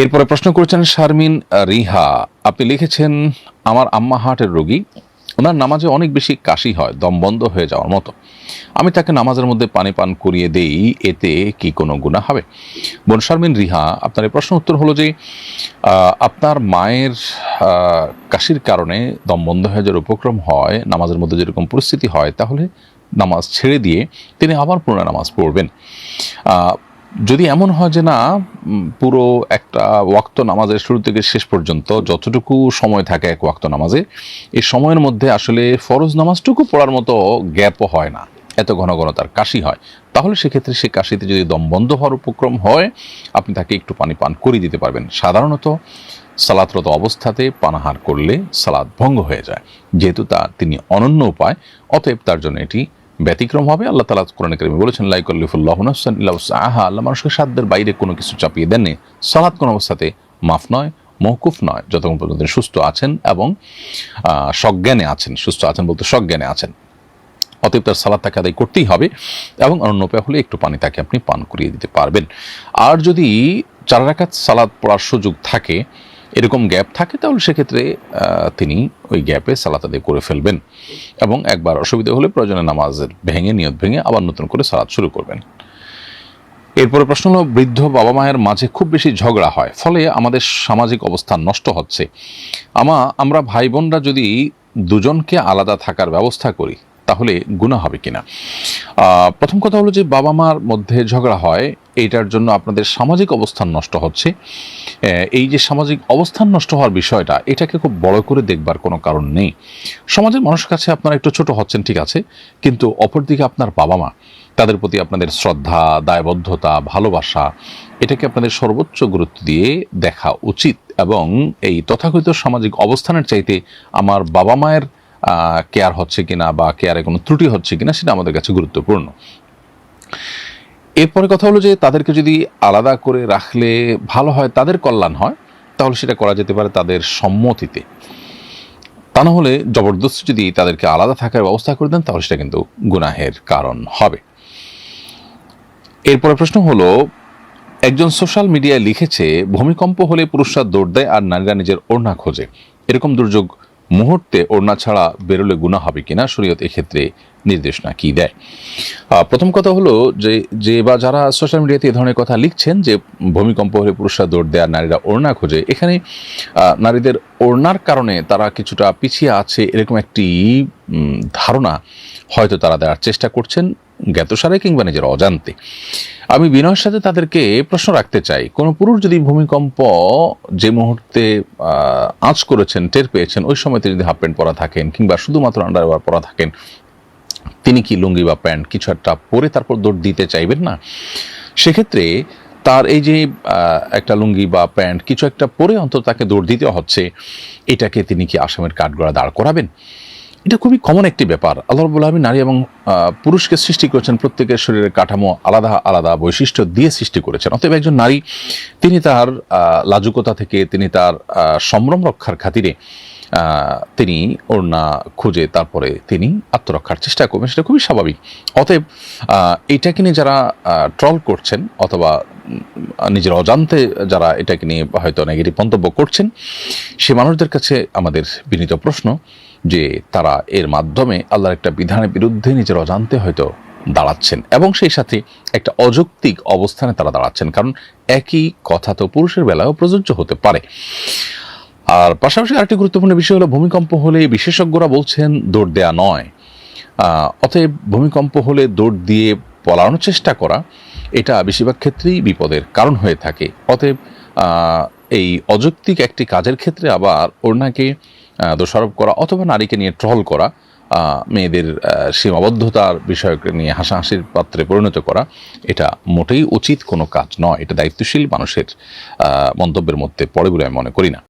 এরপরে প্রশ্ন করেছেন শারমিন রিহা। আপনি লিখেছেন, আমার আম্মা হার্টের রোগী। ওনার নামাজে অনেক বেশি কাশি হয়, দম বন্ধ হয়ে যাওয়ার মতো। আমি তাকে নামাজের মধ্যে পানি পান করিয়ে দেই, এতে কি কোনো গুণা হবে? বোন শারমিন, রিহা, আপনার এই প্রশ্ন উত্তর হলো যে আপনার মায়ের কাশির কারণে দম বন্ধ হয়ে যাওয়ার উপক্রম হয়, নামাজের মধ্যে যেরকম পরিস্থিতি হয়, তাহলে নামাজ ছেড়ে দিয়ে তিনি আবার পুনরায় নামাজ পড়বেন। যদি এমন হয় যে না পুরো একটা ওয়াক্ত নামাজের শুরু থেকে শেষ পর্যন্ত যতটুকু সময় থাকে এক ওয়াক্ত নামাজে, এই সময়ের মধ্যে আসলে ফরজ নামাজটুকু পড়ার মতো গ্যাপও হয় না, এত ঘন ঘন তার কাশি হয়। তাহলে সেক্ষেত্রে সে কাশিতে যদি দম বন্ধ হওয়ার উপক্রম হয়, আপনি তাকে একটু পানি পান করে দিতে পারবেন। সাধারণত সালাতরত অবস্থাতে পানাহার করলে সালাদ ভঙ্গ হয়ে যায়, যেহেতু তা তিনি অনন্য উপায়, অতএব তার জন্য এটি ব্যতিক্রম হবে, আল্লাহ তালা কোরআন করিমে বলেছেন লাইকল্লিফুল্লাহ ইল্লা আহা আল্লাহ মানুষকে সাধ্যের বাইরে কোনো কিছু চাপিয়ে দেননি। সালাদ কোনো অবস্থাতে মাফ নয় মহকুফ নয়, যতক্ষণ পর্যন্ত সুস্থ আছেন এবং সজ্ঞানে আছেন। সুস্থ আছেন বলতে সজ্ঞানে আছেন। অতএব তার সালাদ তাকে আদায় করতেই হবে এবং অন্য উপায় হলে একটু পানি তাকে আপনি পান করিয়ে দিতে পারবেন। আর যদি চার রাকাত সালাদ পড়ার সুযোগ থাকে এরকম গ্যাপ থাকে, তাহলে সেক্ষেত্রে তিনি ওই গ্যাপে সালাত আদায় করে ফেলবেন এবং একবার অসুবিধা হলে প্রয়োজনে নামাজের ভেঙে, নিয়ত ভেঙে আবার নতুন করে সালাদ শুরু করবেন। এরপরে প্রশ্ন হলো, বৃদ্ধ বাবা মায়ের মাঝে খুব বেশি ঝগড়া হয়, ফলে আমাদের সামাজিক অবস্থান নষ্ট হচ্ছে। আমা, আমরা ভাই বোনরা যদি দুজনকে আলাদা থাকার ব্যবস্থা করি, তাহলে গুণা হবে কিনা? প্রথম কথা হলো যে বাবা মার মধ্যে ঝগড়া হয় এইটার জন্য আপনাদের সামাজিক অবস্থান নষ্ট হচ্ছে। এই যে সামাজিক অবস্থান নষ্ট হওয়ার বিষয়টা, এটাকে খুব বড় করে দেখবার কোনো কারণ নেই। সমাজের মানুষের কাছে আপনারা একটু ছোট হচ্ছেন, ঠিক আছে, কিন্তু অপরদিকে আপনার বাবা মা তাদের প্রতি আপনাদের শ্রদ্ধা, দায়বদ্ধতা, ভালোবাসা, এটাকে আপনাদের সর্বোচ্চ গুরুত্ব দিয়ে দেখা উচিত। এবং এই তথাকথিত সামাজিক অবস্থানের চাইতে আমার বাবা মায়ের কেয়ার হচ্ছে কিনা বা কেয়ারে কোনো ত্রুটি হচ্ছে কিনা সেটা আমাদের কাছে গুরুত্বপূর্ণ। এরপরে কথা হলো যে তাদেরকে যদি আলাদা করে রাখলে ভালো হয়, তাদের কল্যাণ হয়, তাহলে সেটা করা যেতে পারে তাদের সম্মতিতে। তা না হলে জবরদস্তি যদি তাদেরকে আলাদা থাকার ব্যবস্থা করে দেন, তাহলে সেটা কিন্তু গুনাহের কারণ হবে। এরপরে প্রশ্ন হলো, একজন সোশ্যাল মিডিয়ায় লিখেছে, ভূমিকম্প হলে পুরুষরা দৌড় দেয় আর নারীরা নিজের ওড়না খোঁজে। এরকম দুর্যোগ মুহূর্তে ওড়না ছাড়া বেরোলে গুণা হবে কিনা শরীয়ত এক্ষেত্রে নির্দেশনা কি দেয়? প্রথম কথা হলো যে যে বা যারা সোশ্যাল মিডিয়াতে এ ধরনের কথা লিখছেন যে, ভূমিকম্প হলে পুরুষরা দৌড় দেয় নারীরা ওড়না খোঁজে, এখানে নারীদের ওড়নার কারণে তারা কিছুটা পিছিয়ে আছে এরকম একটি ধারণা হয়তো তারা দেওয়ার চেষ্টা করছেন। জ্ঞাতসারে কিংবা নিজের অজান্তে। আমি বিনয়ের সাথে তাদেরকে প্রশ্ন রাখতে চাই। কোনো পুরুষ যদি ভূমিকম্প যে মুহূর্তে আঁচ করেছেন, টের পেয়েছেন, ওই সময় তিনি যদি হাফ প্যান্ট পরা থাকেন কিংবা শুধুমাত্র আন্ডারওয়ার পরা থাকেন, তিনি কি লুঙ্গি বা প্যান্ট কিছু একটা পরে তারপর দৌড় দিতে চাইবেন না? সেক্ষেত্রে তার এই যে একটা লুঙ্গি বা প্যান্ট কিছু একটা পরে অন্তত তাকে দৌড় দিতে হচ্ছে। এটাকে তিনি কি আসামের কাঠগড়া দাঁড় করাবেন? এটা খুবই কমন একটি ব্যাপার। আল্লাহ রবুল্লা আলমী নারী এবং পুরুষকে সৃষ্টি করেছেন প্রত্যেকের শরীরের কাঠামো আলাদা আলাদা বৈশিষ্ট্য দিয়ে সৃষ্টি করেছেন। অতএব একজন নারী, তিনি তার লাজুকতা থেকে, তিনি তার সম্ভ্রম রক্ষার খাতিরে তিনি ওড়না খুঁজে তারপরে তিনি আত্মরক্ষার চেষ্টা করবেন। সেটা খুবই স্বাভাবিক। অতএব এটাকে নিয়ে যারা ট্রল করছেন অথবা নিজের অজান্তে যারা এটাকে নিয়ে হয়তো নেগেটিভ মন্তব্য করছেন, সে মানুষদের কাছে আমাদের বিনীত প্রশ্ন যে তারা এর মাধ্যমে আল্লাহর একটা বিধানের বিরুদ্ধে নিজের অজান্তে হয়তো দাঁড়াচ্ছেন এবং সেই সাথে একটা অযৌক্তিক অবস্থানে তারা দাঁড়াচ্ছেন। কারণ একই কথা তো পুরুষের বেলায়ও প্রযোজ্য হতে পারে। আর পাশাপাশি আরেকটি গুরুত্বপূর্ণ বিষয় হলো, ভূমিকম্প হলে বিশেষজ্ঞরা বলছেন দৌড় দেয়া নয়। অতএব ভূমিকম্প হলে দৌড় দিয়ে পলানোর চেষ্টা করা এটা বেশিরভাগ ক্ষেত্রেই বিপদের কারণ হয়ে থাকে। অতএব এই অযৌক্তিক একটি কাজের ক্ষেত্রে আবার ওনাকে দোষারোপ করা অথবা নারীকে নিয়ে ট্রল করা মেয়েদের সীমাবদ্ধতার বিষয়কে নিয়ে হাসাহাসির পাত্রে পরিণত করা, এটা মোটেই উচিত কোনো কাজ নয়। এটা দায়িত্বশীল মানুষের মন্তব্যের মধ্যে পড়ে বলে আমি মনে করি না।